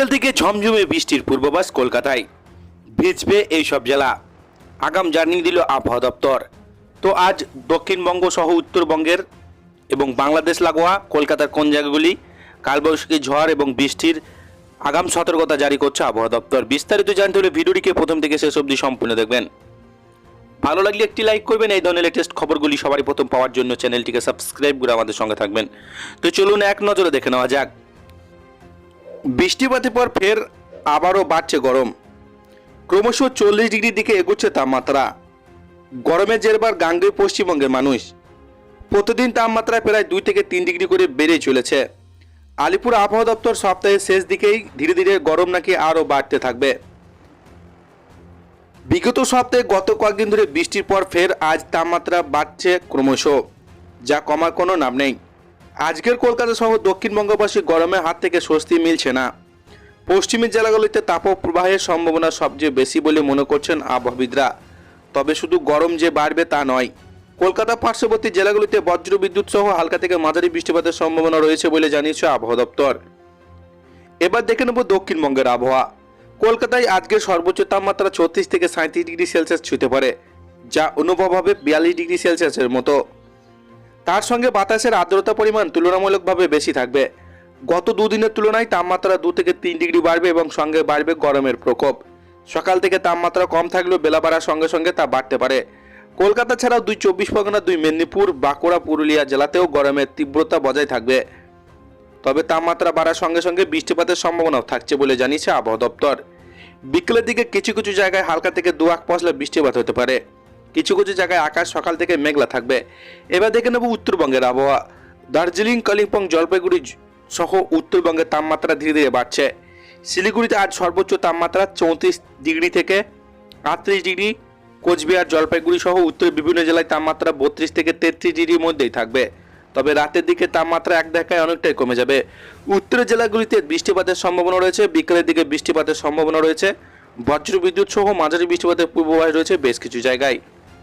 বিকেল থেকে ঝমঝমে বৃষ্টির পূর্বাভাস কলকাতায়। ভিজবে এই সব জেলা। আগাম জানিয়ে দিল আবহাওয়া দপ্তর। তো আজ দক্ষিণবঙ্গ সহ উত্তরবঙ্গের এবং বাংলাদেশ লাগোয়া কলকাতার কোন জায়গাগুলি? কালবৈশাখী ঝড় এবং বৃষ্টির আগাম সতর্কতা জারি করছে আবহাওয়া দপ্তর। বিস্তারিত জানতে হলে ভিডিওটিকে প্রথম থেকে শেষ অবধি সম্পূর্ণ দেখবেন। ভালো লাগলে একটি লাইক করবেন, এই ধরনের লেটেস্ট খবরগুলি সবারই প্রথম পাওয়ার জন্য চ্যানেলটিকে সাবস্ক্রাইব করে আমাদের সঙ্গে থাকবেন। তো চলুন এক নজরে দেখে নেওয়া যাক। বৃষ্টিপাতের পর ফের আবারও বাড়ছে গরম। ক্রমশ চল্লিশ ডিগ্রির দিকে এগোচ্ছে তাপমাত্রা। গরমের জেরবার গাঙ্গেয় পশ্চিমবঙ্গের মানুষ। প্রতিদিন তাপমাত্রা প্রায় দুই থেকে তিন ডিগ্রি করে বেড়ে চলেছে। আলিপুর আবহাওয়া দপ্তর সপ্তাহের শেষ দিকেই ধীরে ধীরে গরম নাকি আরও বাড়তে থাকবে। বিগত সপ্তাহে গত কয়েকদিন ধরে বৃষ্টির পর ফের আজ তাপমাত্রা বাড়ছে ক্রমশ, যা কমার কোনো নাম নেই। আজকের কলকাতা সহ দক্ষিণবঙ্গবাসী গরমের হাত থেকে স্বস্তি মিলছে না। পশ্চিমী জেলাগুলিতে তাপপ্রবাহের সম্ভাবনা সবচেয়ে বেশি বলে মনে করছেন আবহাওয়িদরা তবে শুধু গরম যে বাড়বে তা নয়। কলকাতা পার্শ্ববর্তী জেলাগুলিতে বজ্র বিদ্যুৎ সহ হালকা থেকে মাঝারি বৃষ্টিপাতের সম্ভাবনা রয়েছে বলে জানিয়েছে আবহাওয়া দপ্তর। এবার দেখে নেব দক্ষিণবঙ্গের আবহাওয়া। কলকাতায় আজকে সর্বোচ্চ তাপমাত্রা ছত্রিশ থেকে সাঁত্রিশ ডিগ্রি সেলসিয়াস ছুঁতে পারে, যা অনুভব হবে বিয়াল্লিশ ডিগ্রি সেলসিয়াসের মতো। তার সঙ্গে বাতাসের আর্দ্রতা পরিমাণ তুলনামূলকভাবে বেশি থাকবে। গত দুদিনের তুলনায় তাপমাত্রা দু থেকে তিন ডিগ্রি বাড়বে এবং সঙ্গে বাড়বে গরমের প্রকোপ। সকাল থেকে তাপমাত্রা কম থাকলেও বেলা বাড়ার সঙ্গে সঙ্গে তা বাড়তে পারে। কলকাতা ছাড়াও দুই চব্বিশ পরগনা, দুই মেদিনীপুর, বাঁকুড়া, পুরুলিয়া জেলাতেও গরমের তীব্রতা বজায় থাকবে। তবে তাপমাত্রা বাড়ার সঙ্গে সঙ্গে বৃষ্টিপাতের সম্ভাবনাও থাকছে বলে জানিয়েছে আবহাওয়া দপ্তর। বিকেলের দিকে কিছু কিছু জায়গায় হালকা থেকে দু আক পশলা বৃষ্টিপাত হতে পারে। কিছু কিছু জায়গায় আকাশ সকাল থেকে মেঘলা থাকবে। এবার দেখে নেব উত্তরবঙ্গের আবহাওয়া। দার্জিলিং, কালিম্পং, জলপাইগুড়ি সহ উত্তরবঙ্গের তাপমাত্রা ধীরে ধীরে বাড়ছে। শিলিগুড়িতে আজ সর্বোচ্চ তাপমাত্রা চৌত্রিশ ডিগ্রি থেকে আটত্রিশ ডিগ্রি। কোচবিহার, জলপাইগুড়ি সহ উত্তরের বিভিন্ন জেলায় তাপমাত্রা বত্রিশ থেকে তেত্রিশ ডিগ্রির মধ্যেই থাকবে। তবে রাতের দিকে তাপমাত্রা এক দেখায় অনেকটাই কমে যাবে। উত্তরের জেলাগুলিতে বৃষ্টিপাতের সম্ভাবনা রয়েছে, বিকেলের দিকে বৃষ্টিপাতের সম্ভাবনা রয়েছে। বজ্র বিদ্যুৎ সহ মাঝারি বৃষ্টিপাতের পূর্বাভাস রয়েছে বেশ কিছু জায়গায়।